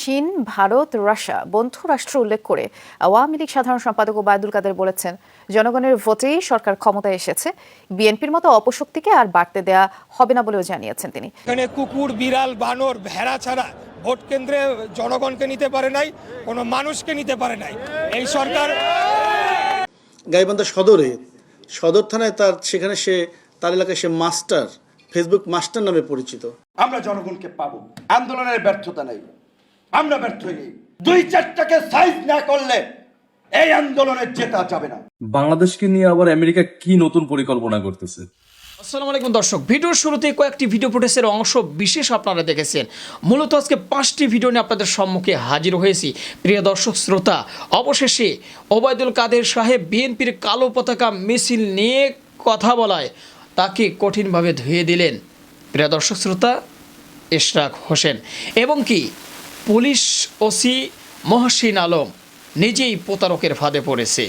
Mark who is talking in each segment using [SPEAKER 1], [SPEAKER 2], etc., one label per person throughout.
[SPEAKER 1] চীন ভারত রাশিয়া বন্ধু রাষ্ট্র উল্লেখ করে আওয়ামী লীগ সাধারণ সম্পাদক ওবায়দুল কাদের বলেছেন জনগণের ভোটেই সরকার ক্ষমতায় এসেছে বিএনপির মতো অপশক্তিকে আর বাড়তে দেয়া হবে না বলেও জানিয়েছেন তিনি।
[SPEAKER 2] এখানে কুকুর বিড়াল বানর ভেড়া ছাড়া ভোট কেন্দ্রে জনগণকে নিতে পারে নাই কোনো মানুষকে নিতে পারে নাই। এই সরকার
[SPEAKER 3] গাইবান্ধা সদরে সদর থানায় তার সেখানে সে তার এলাকায় সে মাস্টার ফেসবুক মাস্টার নামে পরিচিত।
[SPEAKER 4] আমরা জনগণকে পাবো আন্দোলনের ব্যর্থতা নেই। আমরা ব্যর্থ হইনি দুই চারটাকে সাইজ না করলে এই আন্দোলনের জেতা যাবে না।
[SPEAKER 5] বাংলাদেশকে নিয়ে আবার আমেরিকা কি নতুন পরিকল্পনা করতেছে?
[SPEAKER 6] আসসালামু আলাইকুম দর্শক ভিডিওর শুরুতে কয়েকটি ভিডিও ফুটেজের অংশ বিশেষ আপনারা দেখেছেন। মূলত আজকে পাঁচটি ভিডিও নিয়ে আপনাদের সম্মুখে হাজির হয়েছি। প্রিয় দর্শক শ্রোতা অবশেষে ওবায়দুল কাদের সাহেব বিএনপির কালো পতাকা মিছিল নিয়ে কথা বলায় তাকে কঠিনভাবে ধুয়ে দিলেন। প্রিয় দর্শক শ্রোতা ইশরাক হোসেন। এবং কি পুলিশ ওসি মহসিন আলম নিজেই প্রতারকের ফাঁদে পড়েছে।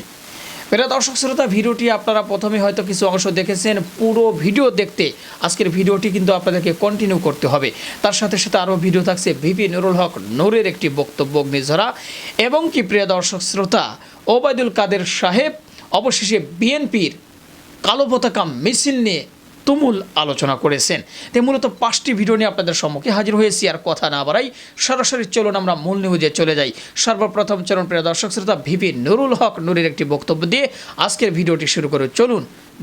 [SPEAKER 6] প্রিয় দর্শক শ্রোতা, ভিডিওটি আপনারা প্রথমে হয়তো কিছু অংশ দেখেছেন, পুরো ভিডিও দেখতে আজকের ভিডিওটি কিন্তু আপনাদেরকে কন্টিনিউ করতে হবে। তার সাথে সাথে আরও ভিডিও থাকছে ভিপি নুরুল হক নূরের একটি বক্তব্য অগ্নিঝরা। এবং কি প্রিয় দর্শক শ্রোতা, ওবায়দুল কাদের সাহেব অবশেষে বিএনপির কালো পতাকা মিছিল নিয়ে তুমুল আলোচনা করেছেন। তাই মূলত পাঁচটি ভিডিও নিয়ে আপনাদের সম্মুখে হাজির হয়েছি, আর কথা না বাড়াই সরাসরি চলুন আমরা মূল নিউজে চলে যাই। সর্বপ্রথম চলুন প্রিয় দর্শক শ্রোতা, ভিপি নুরুল হক নুরের একটি বক্তব্য দিয়ে আজকের ভিডিওটি শুরু করে। চলুন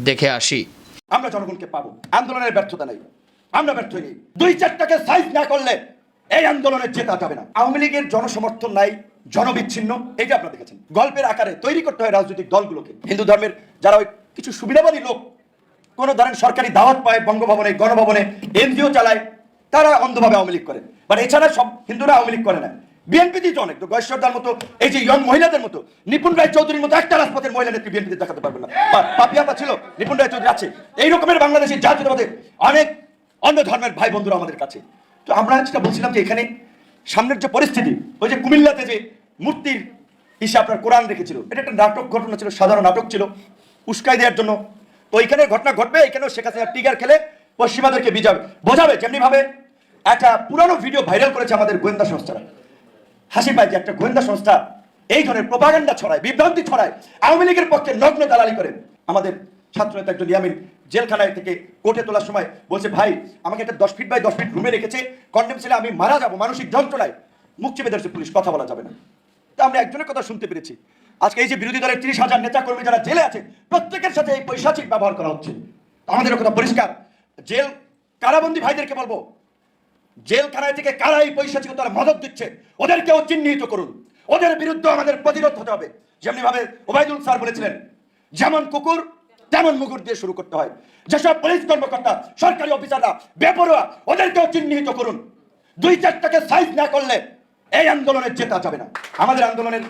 [SPEAKER 6] দেখে আসি।
[SPEAKER 4] আমরা জনগণকে পাবো, আন্দোলনের ব্যর্থতা নেই। আমরা ব্যর্থ হইনি। দুই চারটাকে সাইজ না করলে এই আন্দোলনের জেতা যাবে না। আওয়ামী লীগের জনসমর্থন নাই, জনবিচ্ছিন্ন এটা আপনারা দেখেছেন গল্পের আকারে তৈরি করতে হয় রাজনৈতিক দলগুলোকে। হিন্দু ধর্মের যারা ওই কিছু সুবিধাবাদী লোক কোনো ধরেন সরকারি দাওয়াত পায় বঙ্গভবনে, গণভবনে, এনজিও চালায়, তারা অন্ধভাবে আওয়ামী লীগ করে। বাট এছাড়া সব হিন্দুরা আওয়ামী লীগ করে না। বিএনপিতে তো অনেক, তো গয়েশ্বরদার মতো, এই যে ইয়ং মহিলাদের মতো, নিপুণ রায় চৌধুরীর মতো একটা রাজপথের মহিলা নেত্রী বিএনপিতে দেখাতে পারবে না। পাপিয়াপা ছিল, নিপুণ রায় চৌধুরী আছে। এই রকমের বাংলাদেশের জাতীয়তাবাদে অনেক অন্য ধর্মের ভাই বন্ধুরা আমাদের কাছে। তো আমরা যেটা বলছিলাম যে এখানে সামনের যে পরিস্থিতি, ওই যে কুমিল্লাতে যে মূর্তির ইসে আপনার কোরআন রেখেছিল, এটা একটা নাটক ঘটনা ছিল, সাধারণ নাটক ছিল। উস্কাই দেওয়ার জন্য তো এখানে ঘটনা ঘটবে এখানেও শেখ হাসিনা টিগার খেলে পশ্চিমাদেরকে বিজাবে বোঝাবে যেমনি ভাবে একটা পুরানো ভিডিও ভাইরাল করেছে আমাদের গোয়েন্দা সংস্থারা। হাসি পায় যে একটা গোয়েন্দা সংস্থা, এই ধরনের প্রপাগান্ডা ছড়ায়, বিভ্রান্তি ছড়ায়, আওয়ামী লীগের পক্ষে নগ্ন দালালি করে। আমাদের ছাত্র নেতা একজন ইয়ামিন জেলখানায় থেকে কোর্টে তোলার সময় বলছে, ভাই, আমাকে একটা দশ ফিট বাই দশ ফিট রুমে রেখেছে, কন্ডেম ছেলে, আমি মারা যাব, মানসিক যন্ত্রণায় মুখ চেপে ধরেছে পুলিশ, কথা বলা যাবে না। তা আমরা একজনের কথা শুনতে পেরেছি। আজকে এই যে বিরোধী দলের তিরিশ হাজার নেতা কর্মী যারা জেলে আছে, প্রত্যেকের সাথে এই পৈশাচিক ব্যবহার করা হচ্ছে। আমাদের কথা পরিষ্কার। জেল কারাবন্দী ভাইদেরকে বলব জেলখানায় থেকে কারা এই পৈশাচিকতার মদত দিচ্ছে, ওদেরকেও চিহ্নিত করুন। ওদের বিরুদ্ধে আমাদের প্রতিরোধ হতে হবে। যেমনি ভাবে ওবায়দুল স্যার বলেছিলেন, যেমন কুকুর, তেমন মুগুর দিয়ে শুরু করতে হয়। যেসব পুলিশ কর্মকর্তা, সরকারি অফিসাররা বেপরোয়া, ওদেরকেও চিহ্নিত করুন। দুই চারটাকে সাইজ না করলে এই আন্দোলনের জেতা যাবে না। আমাদের আন্দোলনের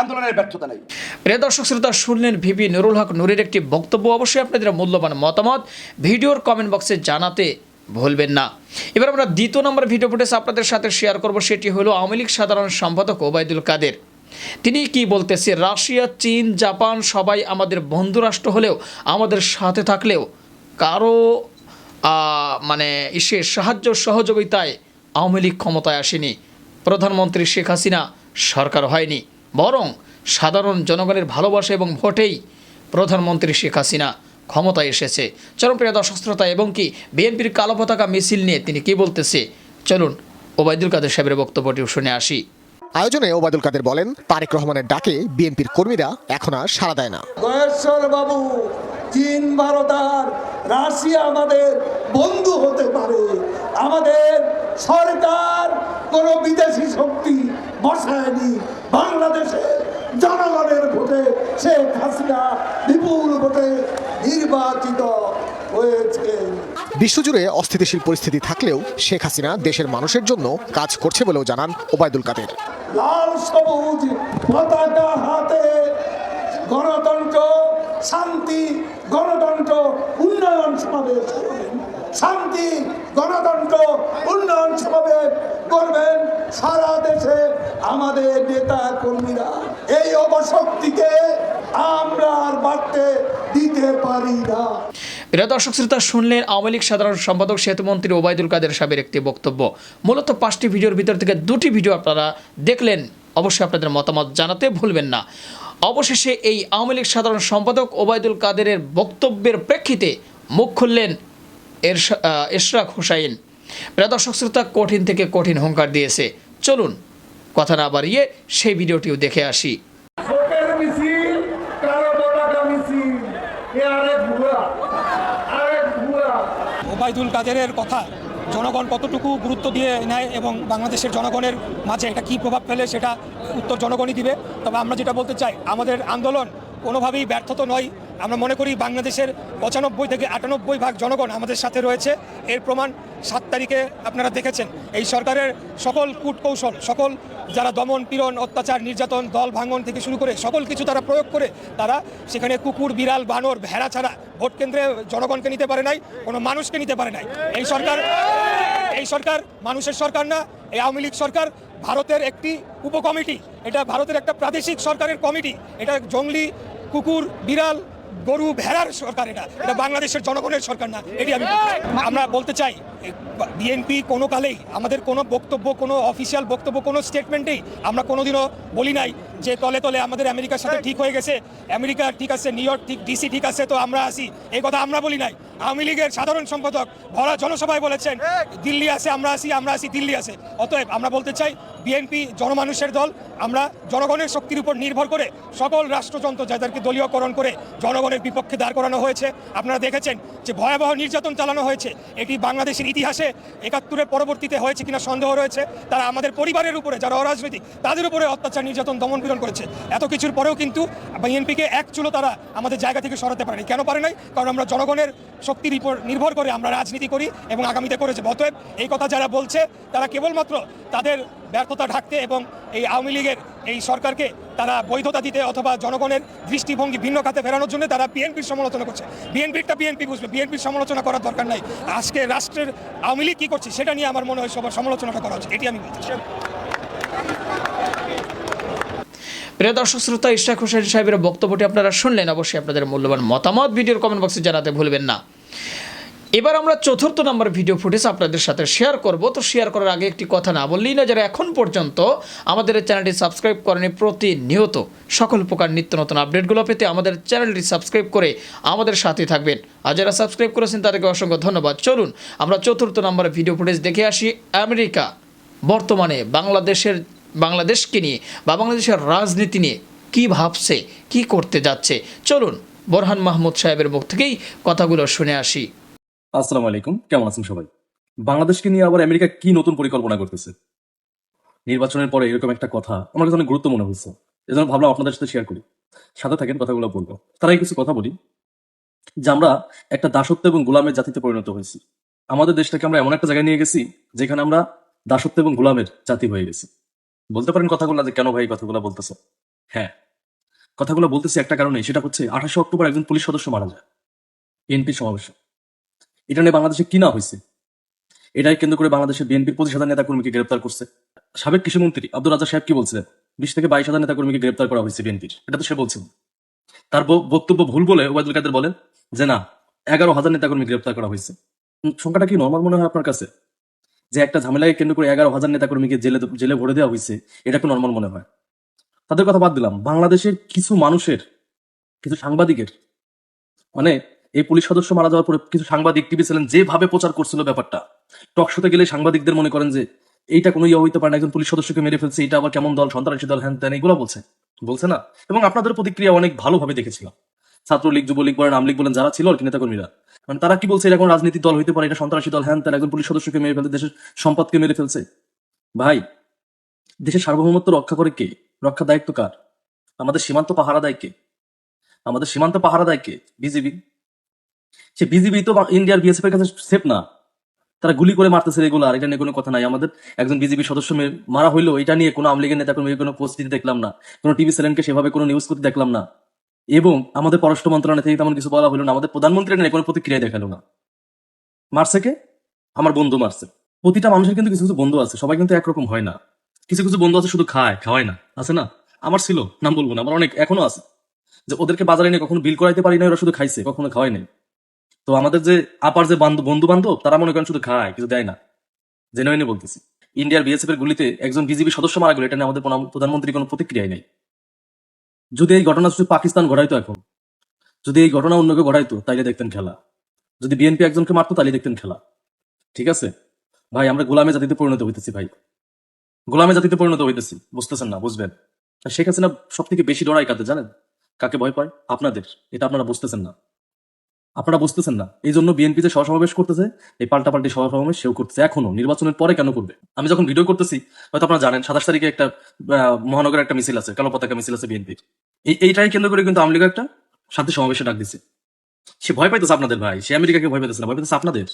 [SPEAKER 4] আন্দোলনের ব্যর্থতা নেই।
[SPEAKER 6] প্রিয় দর্শক শ্রোতা, শুনলেন ভিপি নুরুল হক নুরের একটি বক্তব্য। অবশ্যই আপনাদের মূল্যবান মতামত ভিডিওর কমেন্ট বক্সে জানাতে ভুলবেন না। এবার আমরা দ্বিতীয় নম্বর ভিডিও ফুটেজ আপনাদের সাথে শেয়ার করব, সেটি হলো আওয়ামী লীগ সাধারণ সম্পাদক ওবায়দুল কাদের। তিনি কি বলতেছে? রাশিয়া, চীন, জাপান সবাই আমাদের বন্ধু রাষ্ট্র হলেও, আমাদের সাথে থাকলেও কারও মানে ইসে সাহায্য সহযোগিতায় আওয়ামী লীগ ক্ষমতায় আসেনি। প্রধানমন্ত্রী শেখ হাসিনা সরকার হয়নি। বরং সাধারণ জনগণের ভালোবাসা এবং ভোটেই প্রধানমন্ত্রী শেখ হাসিনা ক্ষমতায় এসেছে। চলুন প্রিয় দর্শক এবং কি বিএনপির কালো পতাকা মিছিল নিয়ে তিনি কি বলতেছে? চলুন ওবায়দুল কাদের সাহেবের বক্তব্যটি শুনে আসি।
[SPEAKER 7] আয়োজনে ওবায়দুল কাদের বলেন তারেক রহমানের ডাকে বিএনপির কর্মীরা এখন আর সাড়া দেয় না।
[SPEAKER 8] বাবু চীন ভারত আর রাশিয়া আমাদের বন্ধু হতে পারে। আমাদের সরকার কোন বিদেশি শক্তি বসায়নি বাংলাদেশে জনগণের ভোটে শেখ হাসিনা বিপুল ভোটে নির্বাচিত হয়েছে
[SPEAKER 7] বিশ্বজুড়ে অস্থিতিশীল পরিস্থিতি থাকলেও শেখ হাসিনা দেশের মানুষের জন্য কাজ করছে বলেও জানান ওবায়দুল কাদের।
[SPEAKER 8] লাল সবুজ হাতে গণতন্ত্র, শান্তি, গণতন্ত্র, উন্নয়ন সমাবেশ শান্তি, গণতন্ত্র, উন্নয়ন সমাবেশ করবেন সারা দেশে আমাদের নেতা কর্মীরা। এই অবশক্তিকে আমরা আর বাড়তে দিতে পারি না।
[SPEAKER 6] প্রিয় দর্শক শ্রোতা, শুনলেন আওয়ামী লীগ সাধারণ সম্পাদক সেতুমন্ত্রী ওবায়দুল কাদের সাহেবের একটি বক্তব্য। মূলত পাঁচটি ভিডিওর ভিতর থেকে দুটি ভিডিও আপনারা দেখলেন। অবশ্যই আপনাদের মতামত জানাতে ভুলবেন না। অবশেষে এই আওয়ামী লীগ সাধারণ সম্পাদক ওবায়দুল কাদেরের বক্তব্যের প্রেক্ষিতে মুখ খুললেন এশরাক হুসাইন। প্রিয় দর্শক শ্রোতা, কঠিন থেকে কঠিন হুঙ্কার দিয়েছে। চলুন, কথা না বাড়িয়ে সেই ভিডিওটিও দেখে আসি
[SPEAKER 8] ভোটের মিছিল কারও পতাকা মিছিল এ আরেক ভুয়া আরেক ভুয়া
[SPEAKER 2] ওবায়দুল কাদেরের কথা জনগণ কতটুকু গুরুত্ব দিয়ে নেয় এবং বাংলাদেশের জনগণের মাঝে এটা কী প্রভাব ফেলে সেটা উত্তর জনগণই দিবে। তবে আমরা যেটা বলতে চাই, আমাদের আন্দোলন কোনোভাবেই ব্যর্থ তো নয়। আমরা মনে করি বাংলাদেশের পঁচানব্বই থেকে আটানব্বই ভাগ জনগণ আমাদের সাথে রয়েছে। এর প্রমাণ সাত তারিখে আপনারা দেখেছেন। এই সরকারের সকল কূটকৌশল, সকল যারা দমন, পীড়ন, অত্যাচার, নির্যাতন, দল ভাঙন থেকে শুরু করে সকল কিছু তারা প্রয়োগ করে তারা সেখানে কুকুর, বিড়াল, বানর, ভেড়া ছাড়া ভোট কেন্দ্রে জনগণকে নিতে পারে নাই, কোনো মানুষকে নিতে পারে নাই। এই সরকার এই সরকার মানুষের সরকার না, এই আওয়ামী লীগ সরকার ভারতের একটি উপকমিটি। এটা ভারতের একটা প্রাদেশিক সরকারের কমিটি। এটা জঙ্গলি কুকুর, বিড়াল গরু ভেড়ার সরকার এটা। এটা বাংলাদেশের জনগণের সরকার না, এটি আমি আমরা বলতে চাই বিএনপি কোনো কালেই আমাদের কোনো বক্তব্য, কোনো অফিসিয়াল বক্তব্য, কোনো স্টেটমেন্টেই আমরা কোনোদিনও বলি নাই। যে তলে তলে আমাদের আমেরিকার সাথে ঠিক হয়ে গেছে, আমেরিকা ঠিক আছে, নিউ ইয়র্ক ঠিক, ডিসি ঠিক আছে, তো আমরা আসি এই কথা আমরা বলি নাই। আওয়ামী লীগের সাধারণ সম্পাদক ভরা জনসভায় বলেছেন, দিল্লি আছে, আমরা আসি আমরা আসি দিল্লি আছে। অতএব আমরা বলতে চাই, বিএনপি জনমানুষের দল, আমরা জনগণের শক্তির উপর নির্ভর করে সকল রাষ্ট্রযন্ত্র যাদেরকে দলীয়করণ করে জনগণের বিপক্ষে দাঁড় করানো হয়েছে। আপনারা দেখেছেন যে ভয়াবহ নির্যাতন চালানো হয়েছে। এটি বাংলাদেশের ইতিহাসে একাত্তরের পরবর্তীতে হয়েছে কিনা সন্দেহ রয়েছে। তারা আমাদের পরিবারের উপরে, যারা অরাজনৈতিক তাদের উপরে অত্যাচার, নির্যাতন, দমন পীড়ন করেছে। এত কিছুর পরেও কিন্তু বিএনপিকে এক চুলো তারা আমাদের জায়গা থেকে সরাতে পারেনি। কেন পারে নাই? কারণ আমরা জনগণের শক্তির উপর নির্ভর করে আমরা রাজনীতি করি এবং আগামীতে করেছে। অতএব এই কথা যারা বলছে, তারা কেবলমাত্র তাদের ব্যর্থতা ঢাকতে এবং এই আওয়ামী লীগের এই সরকারকে তারা বৈধতা দিতে অথবা জনগণের দৃষ্টিভঙ্গি ভিন্ন খাতে ফেরানোর জন্য তারা বিএনপির সমালোচনা করছে। বিএনপিরটা বিএনপি বুঝবে, বিএনপির সমালোচনা করার দরকার নাই। আজকে রাষ্ট্রের আওয়ামী লীগ কী করছে সেটা নিয়ে আমার মনে হয় সবার সমালোচনাটা করা উচিত। এটি আমি চাই।
[SPEAKER 6] প্রিয় দর্শক, শ্রোতা, ইশরাক হোসেন সাহেবের বক্তব্যটি আপনারা শুনলেন। অবশ্যই আপনাদের মূল্যবান মতামত ভিডিওর কমেন্ট বক্সে জানাতে ভুলবেন না। এবার আমরা চতুর্থ নম্বর ভিডিও ফুটেজ আপনাদের সাথে শেয়ার করব। তো শেয়ার করার আগে একটি কথা না বললেই না, যারা এখন পর্যন্ত আমাদের চ্যানেলটি সাবস্ক্রাইব করেনি, প্রতিনিয়ত সকল প্রকার নিত্য নতুন আপডেটগুলো পেতে আমাদের চ্যানেলটি সাবস্ক্রাইব করে আমাদের সাথে থাকবেন। আর যারা সাবস্ক্রাইব করেছেন, তাদেরকে অসংখ্য ধন্যবাদ। চলুন, আমরা চতুর্থ নম্বরের ভিডিও ফুটেজ দেখে আসি। আমেরিকা, বর্তমানে বাংলাদেশের বাংলাদেশকে নিয়ে বা বাংলাদেশের রাজনীতি নিয়ে কি ভাবছে, কি করতে যাচ্ছে? চলুন বোরহান মাহমুদ সাহেবের মুখ থেকেই কথাগুলো শুনে আসি।
[SPEAKER 5] আসসালামু আলাইকুম। কেমন আছেন সবাই? বাংলাদেশকে নিয়ে আবার আমেরিকা কি নতুন পরিকল্পনা করতেছে? নির্বাচনের পরে এরকম একটা কথা আমার কাছে অনেক গুরুত্ব মনে হচ্ছে। এজন্য ভাবলাম আপনাদের সাথে শেয়ার করি। সাথে থাকেন, কথাগুলো বলব। তারাই কিছু কথা বলি। যে আমরা একটা দাসত্ব এবং গোলামের জাতিতে পরিণত হয়েছি। আমাদের দেশটাকে আমরা এমন একটা জায়গায় নিয়ে গেছি, যেখানে আমরা দাসত্ব এবং গোলামের জাতি হয়ে গেছি। বলতে পারেন কথাগুলো যে, কেন ভাই কথাগুলো বলতেছে? হ্যাঁ। কথাগুলো বলতেছি একটা কারণে, সেটা হচ্ছে আঠাশে অক্টোবর একজন পুলিশ সদস্য মারা যায়। বিএনপি সমাবেশে। এটা নিয়ে বাংলাদেশে কি না হয়েছে এটাই কেন্দ্র করে বাংলাদেশের বিএনপির পঁচিশ হাজার নেতা কর্মীকে গ্রেপ্তার করছে। সাবেক কৃষিমন্ত্রী আব্দুল রাজা সাহেব কি বলছিলেন? বিশ থেকে বাইশ হাজার নেতা কর্মীকে গ্রেপ্তার করা হয়েছে বিএনপির এটা তো সে বলছেন তার বক্তব্য ভুল বলে ওবায়দুল কাদের বলেন যে, না, এগারো হাজার নেতা কর্মী গ্রেপ্তার করা হয়েছে। সংখ্যাটা কি নর্মাল মনে হয় আপনার কাছে? যে একটা ঝামেলাকে কেন্দ্র করে এগারো হাজার নেতা কর্মীকে জেলে জেলে ভরে দেওয়া হয়েছে, এটা কি নর্মাল মনে হয়। তাদের কথা বাদ দিলাম। বাংলাদেশের কিছু মানুষের, কিছু সাংবাদিকের মানে এই পুলিশ সদস্য মারা যাওয়ার পরে কিছু সাংবাদিক টিভি ছিলেন যেভাবে প্রচার করছিল ব্যাপারটা, টক শোতে গেলে সাংবাদিকদের মনে করেন যে এইটা কোনো ইয়ে হইতে পারে না, একজন পুলিশ সদস্যকে মেরে ফেলছে, এটা আবার কেমন দল, সন্ত্রাসী দল, হ্যান ত্যান, এগুলো বলছে। বলছে না। এবং আপনাদের প্রতিক্রিয়া অনেক ভালোভাবে দেখেছিলাম। ছাত্রলীগ, যুবলীগ বলেন, আমলীগ বলেন, যারা ছিল আর কি নেতাকর্মীরা। মানে তারা কি বলছে, এটা কোনো রাজনীতি দল হইতে পারে, এটা সন্ত্রাসী দল, হ্যান ত্যান, একজন পুলিশ সদস্যকে মেরে ফেলছে দেশের সম্পদকে মেরে ফেলছে। ভাই, দেশের সার্বভৌমত্ব রক্ষা করে কে? রক্ষা দায়িত্ব কার? আমাদের সীমান্ত পাহারা দেয় কে? আমাদের সীমান্ত পাহারা দেয় কে? বিজিবি। সে বিজিবি তো ইন্ডিয়ার বিএসএফ এর কাছে সেফ না। তারা গুলি করে মারতেছে রেগুলার এটা নিয়ে কোনো কথা নাই। আমাদের একজন বিজেপি সদস্য মারা হইল এটা নিয়ে কোনো আমলিগের নেতা কোনো কোনো পোস্ট দিতে দেখলাম না। কোনো টিভি চ্যানেলকে সেভাবে কোনো নিউজ করতে দেখলাম না। এবং আমাদের পররাষ্ট্র মন্ত্রণালয় থেকে তেমন কিছু বলা হলো না। আমাদের প্রধানমন্ত্রী নিয়ে কোনো প্রতিক্রিয়া দেখাল না। মারছে কে? আমার বন্ধু মারছে। প্রতিটা মানুষের কিন্তু কিছু কিছু বন্ধু আছে। সবাই কিন্তু একরকম হয় না। কিছু কিছু বন্ধু আছে শুধু খায়, খাওয়ায় না। আছে না? আমার ছিল, নাম বলব না, আমার অনেক এখনও আছে। যে ওদেরকে বাজারে নিয়ে কখনো বিল করাইতে পারি না ওরা শুধু খাইছে, কখনো খাওয়াই নাই। তো আমাদের যে আপার যে বান্ধব বন্ধু বান্ধব, তারা মনে করেন শুধু খায়, কিছু দেয় না। জেনুইনি বলতেছি। ইন্ডিয়ার বিএসএফ এর গুলিতে একজন বিজিবি সদস্য মারা গেল, এটা নিয়ে আমাদের প্রধানমন্ত্রী কোনো প্রতিক্রিয়াই নেই। যদি এই ঘটনা শুধু পাকিস্তান ঘটাইতো এখন, যদি এই ঘটনা অন্য কেউ ঘটাইতো, তাইলে দেখতেন খেলা। যদি বিএনপি একজনকে মারতো তাহলে দেখতেন খেলা। ঠিক আছে? ভাই, আমরা গোলামে জাতিতে পরিণত হইতেছি, ভাই। গোলামে জাতিতে পরিণত হইতেছি, বুঝতেছেন না, বুঝবেন? শেখ হাসিনা সব থেকে বেশি ডরাই কাঁদে জানেন? কাকে ভয় পায়? আপনাদের, এটা আপনারা বুঝতেছেন না। আপনারা বুঝতেছেন না। এই জন্য বিএনপি যে সহসমাবেশ করতেছে, এই পাল্টাপাল্টি সহসমাবেশ সেও করতেছে। এখনও নির্বাচনের পরে কেন করবে? আমি যখন ভিডিও করতেছি, হয়তো আপনারা জানেন, সাতাশ তারিখে একটা মহানগরের একটা মিছিল আছে, কালো পতাকা মিছিল আছে বিএনপির। এই এইটাই কেন্দ্র করে কিন্তু আওয়ামী একটা শান্তি সমাবেশে ডাক দিছে। সে ভয় পাইতেছে আপনাদের ভাই, সে আমেরিকাকে ভয় পাইতেছে না, ভয় পাইতেছে আপনাদের।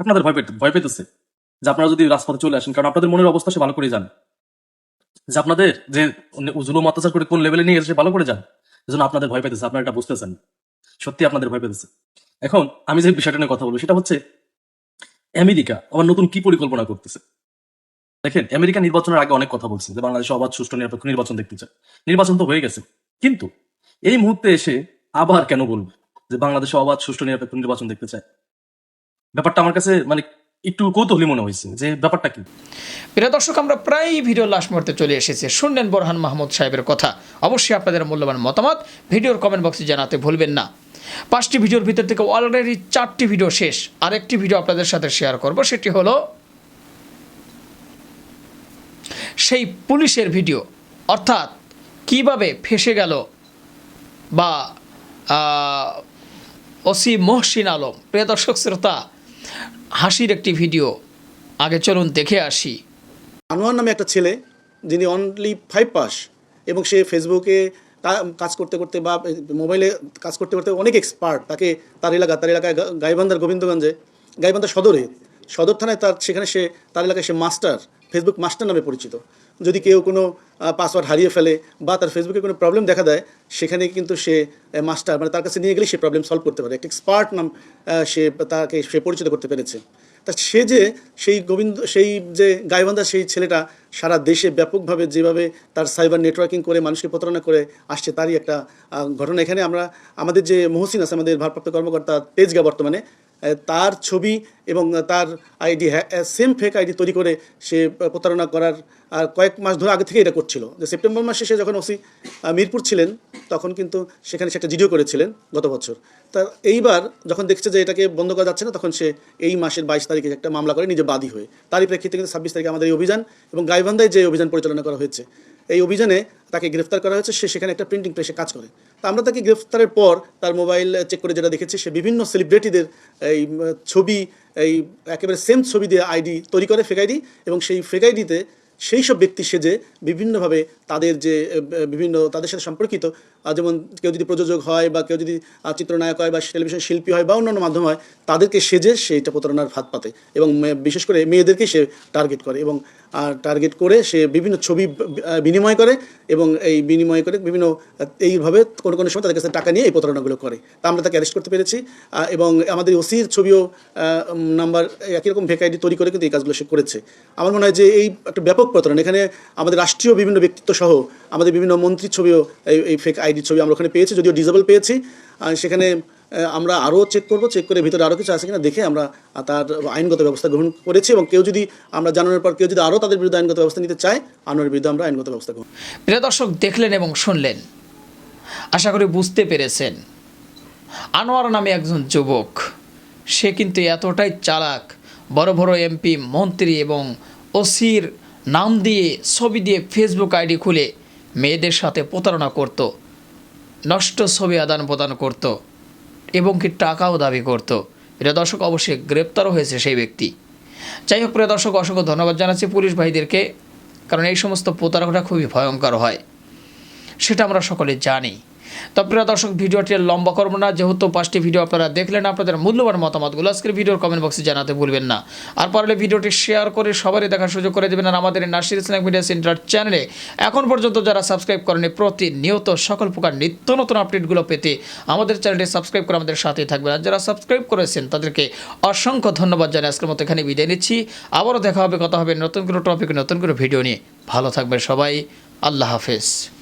[SPEAKER 5] আপনাদের ভয় পাইতে, ভয় পাইতেছে যে আপনারা যদি রাজপথে চলে আসেন, কারণ আপনাদের মনের অবস্থা সে ভালো করে জানে। যে আপনাদের যে জুলুম অত্যাচার করে কোন লেভেলে নিয়ে গেছে সে ভালো করে জানে। এজন্য আপনাদের ভয় পাইতেছে, আপনারা এটা বুঝতেছেন সত্যি আপনাদের ভয় পেতেছে। এখন আমি যে বিষয়টা নিয়ে কথা বলব, সেটা হচ্ছে আমেরিকা আবার নতুন কি পরিকল্পনা করতেছে? দেখেন, আমেরিকা নির্বাচনের আগে অনেক কথা বলছে যে বাংলাদেশে অবাধ, সুষ্ঠু, নিরপেক্ষ নির্বাচন দেখতে চায়। নির্বাচন তো হয়ে গেছে। কিন্তু এই মুহূর্তে এসে আবার কেন বলব যে বাংলাদেশে অবাধ, সুষ্ঠু, নিরপেক্ষ নির্বাচন দেখতে চায়? ব্যাপারটা আমার কাছে মানে একটু কৌতূহলী মনে হয়েছে যে ব্যাপারটা কি?
[SPEAKER 6] প্রিয় দর্শক, আমরা প্রায় ভিডিও লাস্ট মুহূর্তে চলে এসেছি। শুনলেন বোরহান মাহমুদ সাহেবের কথা। অবশ্যই আপনাদের মূল্যবান মতামত ভিডিওর কমেন্ট বক্সে জানাতে ভুলবেন না। পাঁচটি ভিডিওর ভিতর থেকে অলরেডি চারটি ভিডিও শেষ। আরেকটি ভিডিও আপনাদের সাথে শেয়ার করব, সেটি হলো সেই পুলিশের ভিডিও। অর্থাৎ কীভাবে ফেসে গেল বা ওসি মহসিন আলম, প্রিয় দর্শক শ্রোতা, হাসির একটি ভিডিও। আগে চলুন দেখে আসি।
[SPEAKER 3] আনোয়ার নামে একটা ছেলে, যিনি অনলি ফাইভ পাস এবং সে ফেসবুকে কাজ করতে করতে বা মোবাইলে কাজ করতে করতে অনেক এক্সপার্ট তাকে তার এলাকা, তার এলাকায় গাইবান্ধার গোবিন্দগঞ্জে, গাইবান্ধার সদরে, সদর থানায় তার, সেখানে সে, তার এলাকায় সে মাস্টার ফেসবুক মাস্টার নামে পরিচিত। যদি কেউ কোনো পাসওয়ার্ড হারিয়ে ফেলে বা তার ফেসবুকে কোনো প্রবলেম দেখা দেয়, সেখানে কিন্তু সে মাস্টার মানে তার কাছে নিয়ে গেলে সে প্রবলেম সলভ করতে পারে। একটা এক্সপার্ট নাম সে, তাকে সে পরিচিত করতে পেরেছে। তা সে যে সেই গোবিন্দ, সেই যে গাইবান্ধা, সেই ছেলেটা সারা দেশে ব্যাপকভাবে যেভাবে তার সাইবার নেটওয়ার্কিং করে মানুষকে প্রতারণা করে আসছে, তারই একটা ঘটনা। এখানে আমরা, আমাদের যে মহসিন আছে, আমাদের ভারপ্রাপ্ত কর্মকর্তা তেজগা বর্তমানে তার ছবি এবং তার আইডি সেম ফেক আইডি তৈরি করে সে প্রতারণা করার, আর কয়েক মাস ধরে আগে থেকে এটা করছিল। যে সেপ্টেম্বর মাসে সে যখন ওসি মিরপুর ছিলেন, তখন কিন্তু সেখানে সে একটা ভিডিও করেছিলেন গত বছর। তা এইবার যখন দেখছে যে এটাকে বন্ধ করা যাচ্ছে না, তখন সে এই মাসের বাইশ তারিখে একটা মামলা করে নিজে বাদী হয়ে। তারই প্রেক্ষিতে কিন্তু ছাব্বিশ তারিখে আমাদের এই অভিযান এবং গাইবান্ধায় যে অভিযান পরিচালনা করা হয়েছে, এই অভিযানে তাকে গ্রেফতার করা হয়েছে, সে সেখানে একটা প্রিন্টিং প্রেসে কাজ করে। তা আমরা তাকে গ্রেফতারের পর তার মোবাইল চেক করে যেটা দেখেছি, সে বিভিন্ন সেলিব্রিটিদের এই ছবি, এই, একেবারে সেম ছবি দিয়ে আইডি তৈরি করে ফেক আইডি এবং সেই ফেক আইডিতে সেই সব ব্যক্তি সেজে বিভিন্নভাবে তাদের যে বিভিন্ন তাদের সাথে সম্পর্কিত যেমন কেউ যদি প্রযোজক হয় বা কেউ যদি চিত্রনায়ক হয় বা টেলিভিশন শিল্পী হয় বা অন্যান্য মাধ্যম হয়, তাদেরকে সেজে সেইটা প্রতারণার ফাঁদ পাতে এবং বিশেষ করে মেয়েদেরকে সে টার্গেট করে এবং টার্গেট করে সে বিভিন্ন ছবি বিনিময় করে এবং এই বিনিময় করে বিভিন্ন এইভাবে কোনো কোনো সময় তাদের কাছে টাকা নিয়ে এই প্রতারণাগুলো করে। তা আমরা তাকে অ্যারেস্ট করতে পেরেছি এবং আমাদের ওসির ছবিও নাম্বার একই রকম ভেক আইডি তৈরি করে কিন্তু এই কাজগুলো সে করেছে। আমার মনে হয় যে এই একটা ব্যাপক প্রতারণা, এখানে আমাদের রাষ্ট্রীয় বিভিন্ন ব্যক্তিত্ব সহ আমাদের বিভিন্ন মন্ত্রীর ছবিও এই ফেক আইডির ছবি আমরা ওখানে পেয়েছি, যদিও ডিজেবল পেয়েছি সেখানে আমরা আরও চেক করব চেক করে ভিতরে আরও কিছু আছে কিনা, দেখে আমরা তার আইনগত ব্যবস্থা গ্রহণ করেছি এবং কেউ যদি আমরা জানানোর পর কেউ যদি আরও তাদের বিরুদ্ধে আইনগত ব্যবস্থা নিতে চায়, আনোয়ারের বিরুদ্ধে আমরা আইনগত ব্যবস্থা গ্রহণ
[SPEAKER 6] প্রিয় দর্শক, দেখলেন এবং শুনলেন। আশা করি বুঝতে পেরেছেন। আনোয়ার নামে একজন যুবক, সে কিন্তু এতটাই চালাক, বড় বড় এমপি মন্ত্রী এবং ওসির নাম দিয়ে ছবি দিয়ে ফেসবুক আইডি খুলে মেয়েদের সাথে প্রতারণা করত। নষ্ট ছবি আদান প্রদান করত এবং কি টাকাও দাবি করত। প্রিয় দর্শক, অবশ্যই গ্রেপ্তারও হয়েছে সেই ব্যক্তি। যাই হোক, প্রিয় দর্শক, অসংখ্য ধন্যবাদ জানাচ্ছি পুলিশ ভাইদেরকে, কারণ এই সমস্ত প্রতারকটা খুবই ভয়ঙ্কর হয়। সেটা আমরা সকলে জানি। তো প্রিয় দর্শক, ভিডিওটি লম্বা করব না। যেহেতু পাঁচটি ভিডিও আপনারা দেখলেন, আপনাদের মূল্যবান মতামতগুলো আজকের ভিডিওর কমেন্ট বক্সে জানাতে ভুলবেন না। আর পারলে ভিডিওটি শেয়ার করে সবারই দেখার সুযোগ করে দেবেন আর আমাদের নার্সির স্ন্যাক মিডিয়া সেন্টার চ্যানেলে এখন পর্যন্ত যারা সাবস্ক্রাইব করেনি প্রতিনিয়ত সকল প্রকার নিত্য নতুন আপডেটগুলো পেতে আমাদের চ্যানেলটি সাবস্ক্রাইব করে আমাদের সাথেই থাকবেন। আর যারা সাবস্ক্রাইব করেছেন, তাদেরকে অসংখ্য ধন্যবাদ জানাই। আজকের মতো এখানে বিদায় নিচ্ছি। আবারও দেখা হবে, কথা হবে নতুন কোনো টপিক নতুন কোনো ভিডিও নিয়ে। ভালো থাকবেন সবাই। আল্লাহ হাফেজ।